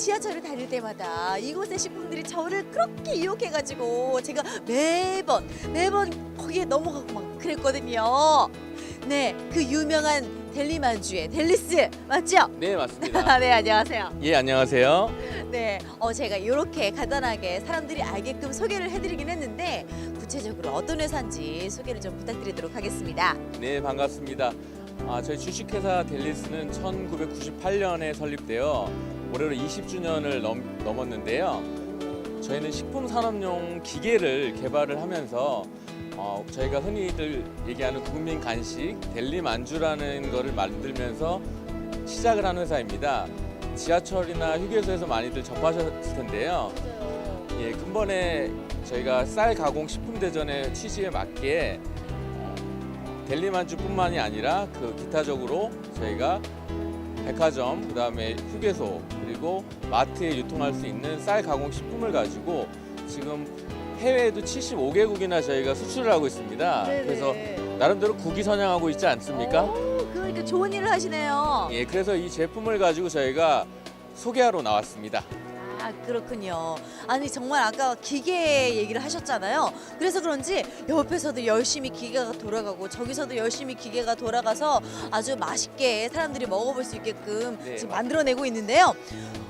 지하철을 다닐 때마다 이곳의 식품들이 저를 그렇게 유혹해가지고 제가 매번 매번 거기에 넘어가고 막 그랬거든요. 네, 그 유명한 델리만주의 델리스 맞죠? 네 맞습니다. 네, 안녕하세요. 예 안녕하세요. 네, 어, 제가 이렇게 간단하게 사람들이 알게끔 소개를 해드리긴 했는데 구체적으로 어떤 회사인지 소개를 좀 부탁드리도록 하겠습니다. 네 반갑습니다. 아, 저희 주식회사 델리스는 1998년에 설립되어 올해로 20주년을 넘, 넘었는데요. 저희는 식품 산업용 기계를 개발을 하면서 어, 저희가 흔히들 얘기하는 국민 간식 델리 만주라는 거를 만들면서 시작을 한 회사입니다. 지하철이나 휴게소에서 많이들 접하셨을 텐데요. 예, 근본에 저희가 쌀 가공 식품 대전의 취지에 맞게 어, 델리 만주뿐만이 아니라 그 기타적으로 저희가 백화점, 그 다음에 휴게소 그리고 마트에 유통할 수 있는 쌀 가공 식품을 가지고 지금 해외에도 75개국이나 저희가 수출을 하고 있습니다. 그래서 나름대로 국위 선양하고 있지 않습니까? 오, 그러니까 좋은 일을 하시네요. 예, 그래서 이 제품을 가지고 저희가 소개하러 나왔습니다. 아 그렇군요. 아니 정말 아까 기계 얘기를 하셨잖아요. 그래서 그런지 옆에서도 열심히 기계가 돌아가고 저기서도 열심히 기계가 돌아가서 아주 맛있게 사람들이 먹어볼 수 있게끔 네, 지금. 만들어내고 있는데요.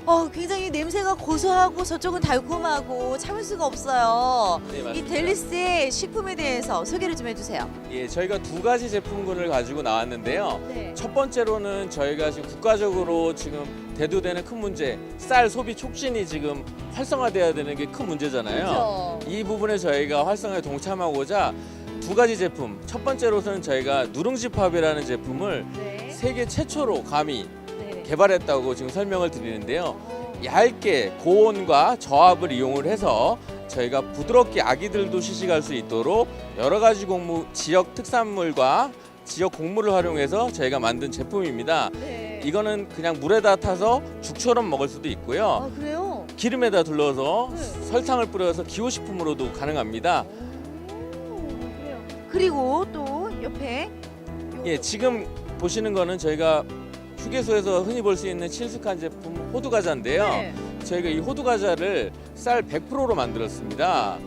어 굉장히 냄새가 고소하고 저쪽은 달콤하고 참을 수가 없어요. 네, 이 맞습니다. 델리스의 식품에 대해서 소개를 좀 해주세요. 예, 저희가 두 가지 제품군을 가지고 나왔는데요. 네. 첫 번째로는 저희가 지금 국가적으로 지금 대두되는 큰 문제, 쌀 소비 촉진이 지금 활성화돼야 되는 게 큰 문제잖아요. 그렇죠. 이 부분에 저희가 활성화에 동참하고자 두 가지 제품. 첫 번째로는 저희가 누룽지팝이라는 제품을 네. 세계 최초로 감히 네. 개발했다고 지금 설명을 드리는데요. 얇게 고온과 저압을 이용을 해서 저희가 부드럽게 아기들도 시식할 수 있도록 여러 가지 곡물, 지역 특산물과 지역 곡물을 활용해서 저희가 만든 제품입니다. 네. 이거는 그냥 물에다 타서 죽처럼 먹을 수도 있고요. 아 그래요? 기름에다 둘러서 네. 설탕을 뿌려서 기호식품으로도 가능합니다. 오, 그래요. 그리고 또 옆에 요- 예, 지금 보시는 거는 저희가 휴게소에서 흔히 볼 수 있는 친숙한 제품 호두 과자인데요. 네. 저희가 이 호두 과자를 쌀 100%로 만들었습니다.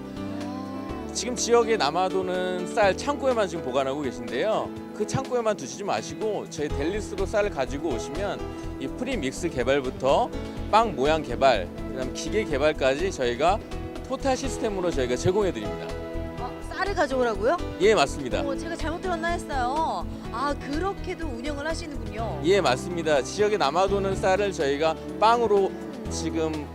지금 지역에 남아도는 쌀 창고에만 지금 보관하고 계신데요. 그 창고에만 두시지 마시고 저희 델리스로 쌀을 가지고 오시면 이 프리믹스 개발부터 빵 모양 개발, 그다음 기계 개발까지 저희가 토탈 시스템으로 저희가 제공해 드립니다. 아, 쌀을 가져오라고요? 예, 맞습니다. 어, 제가 잘못 들었나 했어요. 아 그렇게도 운영을 하시는군요. 예, 맞습니다. 지역에 남아도는 쌀을 저희가 빵으로 지금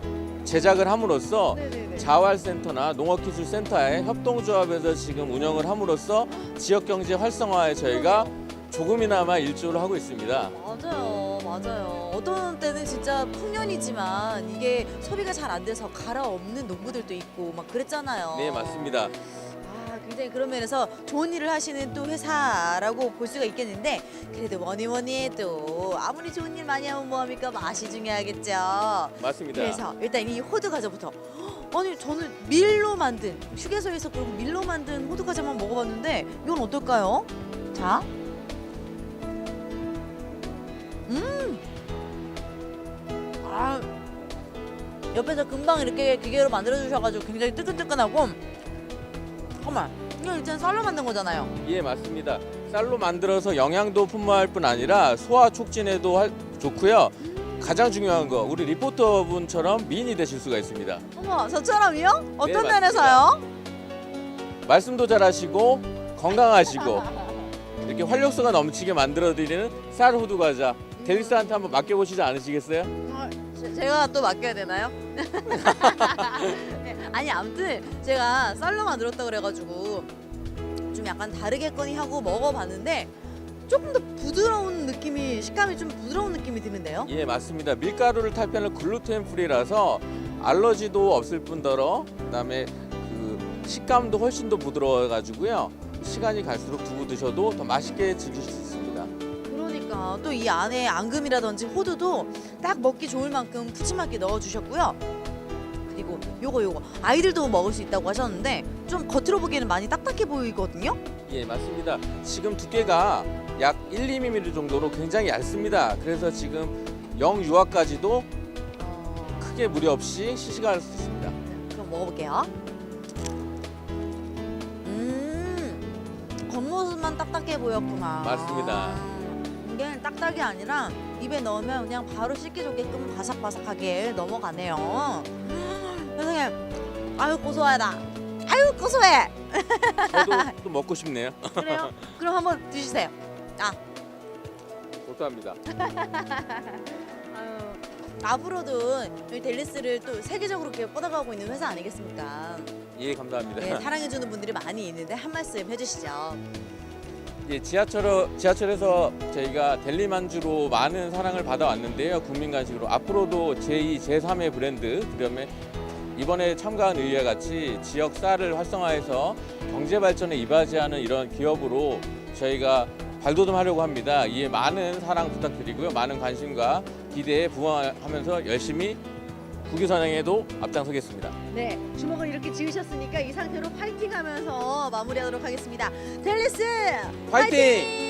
제작을 함으로써 네네네. 자활센터나 농업기술센터의 협동조합에서 지금 운영을 함으로써 지역 경제 활성화에 저희가 조금이나마 일조를 하고 있습니다. 맞아요, 맞아요. 어떤 때는 진짜 풍년이지만 이게 소비가 잘 안 돼서 갈아엎는 농부들도 있고 막 그랬잖아요. 네, 맞습니다. 아, 굉장히 그런 면에서 좋은 일을 하시는 또 회사라고 볼 수가 있겠는데 그래도 뭐니 뭐니 해도 아무리 좋은 일 많이 하면 뭐합니까? 맛이 중요하겠죠. 맞습니다. 그래서 일단 이 호두 과자부터. 아니 저는 밀로 만든 휴게소에서 그리고 밀로 만든 호두 과자만 먹어봤는데 이건 어떨까요? 자, 음, 아. 옆에서 금방 이렇게 기계로 만들어 주셔가지고 굉장히 뜨끈뜨끈하고. 잠깐만 이거 일단 쌀로 만든 거잖아요. 예, 맞습니다. 쌀로 만들어서 영양도 풍부할 뿐 아니라 소화 촉진에도 할- 좋고요. 가장 중요한 거 우리 리포터분처럼 미인이 되실 수가 있습니다. 어머 저처럼이요? 어떤 네, 맞습니다. 면에서요? 말씀도 잘하시고 건강하시고 이렇게 활력소가 넘치게 만들어드리는 쌀 호두 과자 델리스한테 한번 맡겨보시지 않으시겠어요? 아, 제- 제가 또 맡겨야 되나요? 네, 아니 아무튼 제가 쌀로 만 들었다 그래가지고 좀 약간 다르겠거니 하고 먹어봤는데 조금 더 부드러운 느낌이 식감이 좀 부드러운 느낌이 드는데요. 예 맞습니다. 밀가루를 탈편을 글루텐 프리라서 알러지도 없을 뿐더러 그다음에 그 식감도 훨씬 더 부드러워 가지고요. 시간이 갈수록 두고 드셔도 더 맛있게 즐기실 수 있습니다 그러니까 또 이 안에 앙금이라든지 호두도 딱 먹기 좋을 만큼 푸짐하게 넣어주셨고요. 그리고 요거 요거 아이들도 먹을 수 있다고 하셨는데 좀 겉으로 보기에는 많이 딱딱해 보이거든요. 예 맞습니다 지금 두께가 약 1, 2mm 정도로 굉장히 얇습니다 그래서 지금 영유아까지도 어, 쉽게 무리 없이 시식할 수 있습니다. 그럼 먹어볼게요. 음, 겉모습만 딱딱해 보였구나. 맞습니다. 이게 딱딱이 아니라 입에 넣으면 그냥 바로 씻기 좋게끔 바삭바삭하게 넘어가네요. 음, 세상에, 아유 고소하다. 아유 고소해. 저도 또 먹고 싶네요. 그래요? 그럼 한번 드시세요. 아. 아유, 앞으로도 델리스를 또 세계적으로 이렇게 뻗어가고 있는 회사 아니겠습니까? 예, 감사합니다. 네, 사랑해주는 분들이 많이 있는데 한 말씀 해주시죠. 예, 지하철 지하철에서 저희가 델리 만주로 많은 사랑을 받아왔는데요. 국민 간식으로 앞으로도 제2, 제3의 브랜드 그다음에 이번에 참가한 의회와 같이 지역 쌀을 활성화해서 경제 발전에 이바지하는 이런 기업으로 저희가 발돋움하려고 합니다. 이에 많은 사랑 부탁드리고요. 많은 관심과 기대에 부응하면서 열심히 국유 선행에도 앞장서겠습니다. 네, 주먹을 이렇게 지으셨으니까 이 상태로 파이팅하면서 마무리하도록 하겠습니다. 델리스 화이팅!